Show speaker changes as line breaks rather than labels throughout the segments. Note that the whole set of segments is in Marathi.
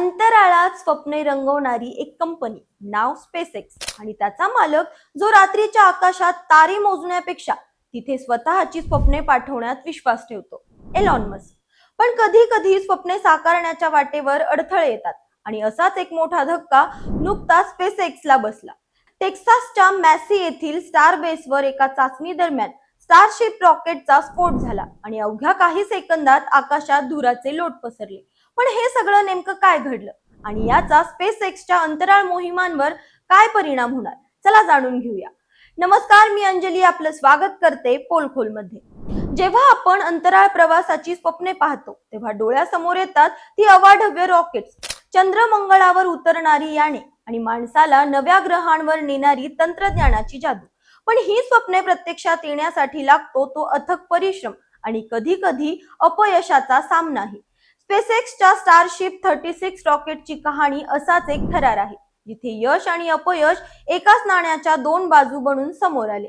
अंतराळात स्वप्ने रंगवणारी एक कंपनी नाव स्पेसएक्स आणि त्याचा मालक जो रात्रीच्या आकाशात तारे मोजण्यापेक्षा तिथे स्वतःची स्वप्ने पाठवण्यात विश्वास ठेवतो एलॉन मस्क पण कधी कधी स्वप्ने साकारण्याच्या वाटेवर अडथळे येतात आणि असाच एक मोठा धक्का नुकता स्पेसएक्सला बसला. टेक्सासच्या मॅसी येथील स्टार बेसवर एका चाचणी दरम्यान स्टारशिप रॉकेटचा स्फोट झाला आणि अवघ्या काही सेकंदात आकाशात धुराचे लोट पसरले. पण हे सगळं नेमकं काय घडलं? आणि याचा स्पेस एक्सच्या अंतराळ मोहिमांवर काय परिणाम होणार? चला जाणून घेऊया. नमस्कार मी अंजली आपलं स्वागत करते पोलखोलमध्ये जेव्हा आपण अंतराळ प्रवासाची स्वप्ने पाहतो तेव्हा डोळ्यासमोर येतात ती अवाढव्य रॉकेट्स चंद्र मंगळावर उतरणारी याने आणि माणसाला नव्या ग्रहांवर नेणारी तंत्रज्ञानाची जादू. पण ही स्वप्ने प्रत्यक्षात येण्यासाठी लागतो तो अथक परिश्रम आणि कधी कधी अपयशाचा सामनाही. स्पेसएक्सच्या स्टारशिप थर्टी सिक्स रॉकेटची कहाणी असाच एक थरार आहे जिथे यश आणि अपयश एकाच नाण्याच्या दोन बाजू बनून समोर आले.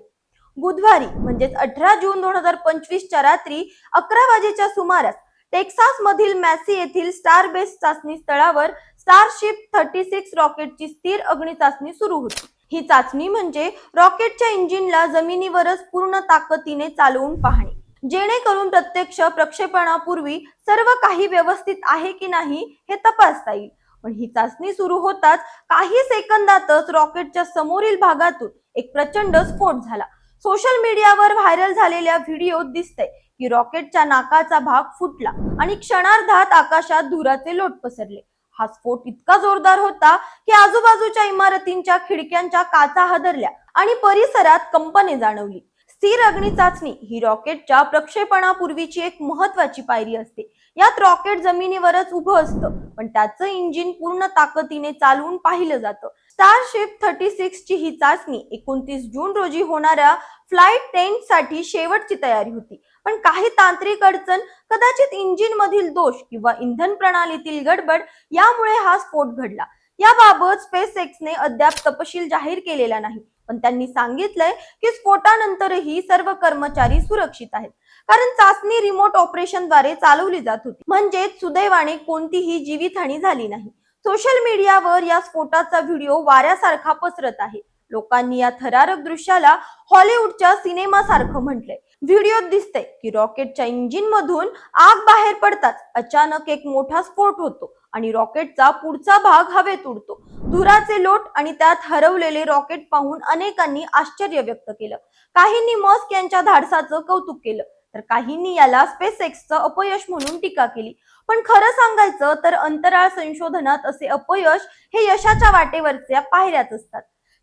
बुधवारी म्हणजेच अठरा जून दोन हजार पंचवीसच्या रात्री अकरा वाजेच्या सुमारास टेक्सास मधील मॅसी येथील स्टार बेस चाचणी स्थळावर स्टारशिप थर्टी सिक्स रॉकेटची स्थिर अग्नी चाचणी सुरू होती. ही चाचणी म्हणजे रॉकेटच्या इंजिनला जमिनीवरच पूर्ण ताकदीने चालवून पाहणे. जेणेकरून प्रत्यक्ष प्रक्षेपणापूर्वी सर्व काही व्यवस्थित आहे की नाही हे तपासता येईल. पण ही चाचणी सुरू होताच काही सेकंदातच रॉकेटच्या समोरील भागातून एक प्रचंड स्फोट झाला. सोशल मीडियावर व्हायरल झालेल्या व्हिडिओत दिसतंय की रॉकेटच्या नाकाचा भाग फुटला आणि क्षणार्धात आकाशात धुराचे लोट पसरले. हा स्फोट इतका जोरदार होता की आजूबाजूच्या इमारतींच्या खिडक्यांच्या काचा हादरल्या आणि परिसरात कंपने जाणवली. स्थिर अग्नी चाचणी ही रॉकेटच्या प्रक्षेपणापूर्वीची एक महत्वाची पायरी असते. यात रॉकेट जमिनीवरच उभं असतं पण त्याचं इंजिन पूर्ण ताकदीने चालवून पाहिलं जातं. स्टारशिप थर्टी सिक्स ची ही चाचणी एकोणतीस जून रोजी होणाऱ्या फ्लाईट टेन साठी शेवटची तयारी होती. पण काही तांत्रिक अडचण कदाचित इंजिन मधील दोष किंवा इंधन प्रणालीतील गडबड यामुळे हा स्फोट घडला. याबाबत स्पेस एक्सने अद्याप तपशील जाहीर केलेला नाही. पण त्यांनी सांगितलंय की स्फोटानंतरही सर्व कर्मचारी सुरक्षित आहेत. कारण चाचणी रिमोट ऑपरेशनद्वारे चालवली जात होती. म्हणजेच सुदैवाने कोणतीही जीवितहानी झाली नाही. सोशल मीडियावर या स्फोटाचा व्हिडिओ वाऱ्यासारखा पसरत आहे. लोकांनी या थरारक दृश्याला हॉलिवूडच्या सिनेमा सारखं म्हटलंय. व्हिडिओत दिसतंय की रॉकेटच्या इंजिन मधून आग बाहेर पडताच अचानक एक मोठा स्फोट होतो आणि रॉकेटचा पुढचा भाग हवेत उडतो. धुराचे लोट आणि त्यात हरवलेले रॉकेट पाहून अनेकांनी आश्चर्य व्यक्त केलं. काहींनी मस्क यांच्या धाडसाचं कौतुक केलं तर काहींनी याला स्पेस एक्सचं अपयश म्हणून टीका केली. पण खरं सांगायचं तर अंतराळ संशोधनात असे अपयश हे यशाच्या वाटेवरच्या पायऱ्याच असतात.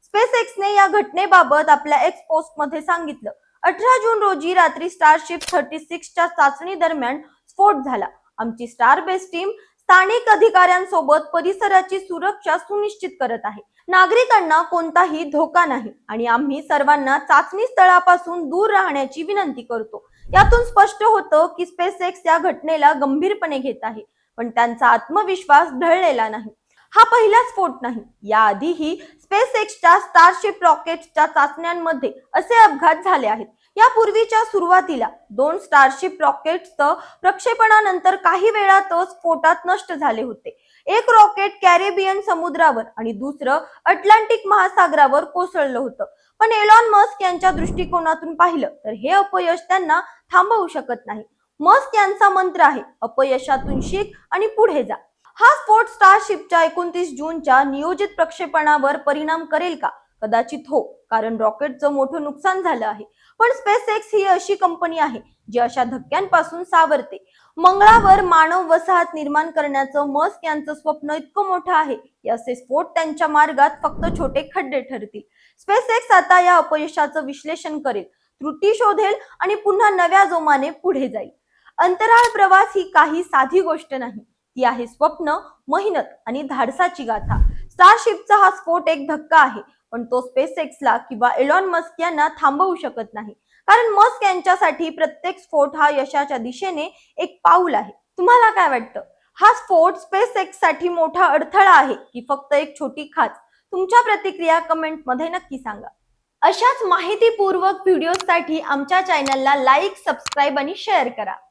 स्पेस एक्सने या घटनेबाबत आपल्या एक्स पोस्टमध्ये सांगितलं. अठरा जून रोजी रात्री स्टारशिप थर्टी सिक्सच्या चाचणी दरम्यान स्फोट झाला. आमची स्टार बेस टीम स्थानिक अधिकाऱ्यांसोबत परिसराची सुरक्षा सुनिश्चित करत आहे. नागरिकांना कोणताही धोका नाही आणि आम्ही सर्वांना चाचणी स्थळापासून दूर राहण्याची विनंती करतो. यातून स्पष्ट होतं की स्पेस एक्स या घटनेला गंभीरपणे घेत आहे पण त्यांचा आत्मविश्वास ढळलेला नाही. हा पहिला स्फोट नाही. याआधीही स्पेस एक्सच्या स्टारशिप रॉकेटच्या चाचण्यांमध्ये असे अपघात झाले आहेत. यापूर्वीच्या सुरुवातीला दोन स्टारशिप रॉकेट्स प्रक्षेपणानंतर काही वेळातच स्फोटात नष्ट झाले होते. एक रॉकेट कॅरेबियन समुद्रावर आणि दुसरं अटलांटिक महासागरावर कोसळलं होतं. पण एलॉन मस्क यांच्या दृष्टिकोनातून पाहिलं तर हे अपयश त्यांना थांबवू शकत नाही. मस्क यांचा मंत्र आहे अपयशातून शिक आणि पुढे जा. हा स्फोट स्टारशिपच्या एकोणतीस जूनच्या नियोजित प्रक्षेपणावर परिणाम करेल का? कदाचित हो कारण रॉकेटचं मोठं नुकसान झालं आहे. पण स्पेस एक्स ही अशी कंपनी आहे जी अशा धक्क्यांपासून सावरते. मंगळावर मानव वसाहत निर्माण करण्याचं मस्क यांचं स्वप्न इतकं मोठं आहे की असे स्फोट त्यांच्या मार्गात फक्त छोटे खड्डे ठरतील. स्पेस एक्स आता या अपयशाचं विश्लेषण करेल त्रुटी शोधेल आणि पुन्हा नव्या जोमाने पुढे जाईल. अंतराळ प्रवास ही काही साधी गोष्ट नाही. ती आहे स्वप्न मेहनत आणि धाडसाची गाथा. स्टारशिपचा हा स्फोट एक धक्का आहे पण तो स्पेस एक्सला किंवा एलॉन मस्क यांना थांबवू शकत नाही. कारण मस्क यांच्यासाठी प्रत्येक स्फोट हा यशाच्या दिशेने एक पाऊल आहे. तुम्हाला काय वाटतं? हा स्फोट स्पेस एक्ससाठी मोठा अडथळा आहे की फक्त एक छोटी खाच? तुमच्या प्रतिक्रिया कमेंटमध्ये नक्की सांगा. अशाच माहितीपूर्वक व्हिडिओसाठी आमच्या चॅनलला लाईक सबस्क्राईब आणि शेअर करा.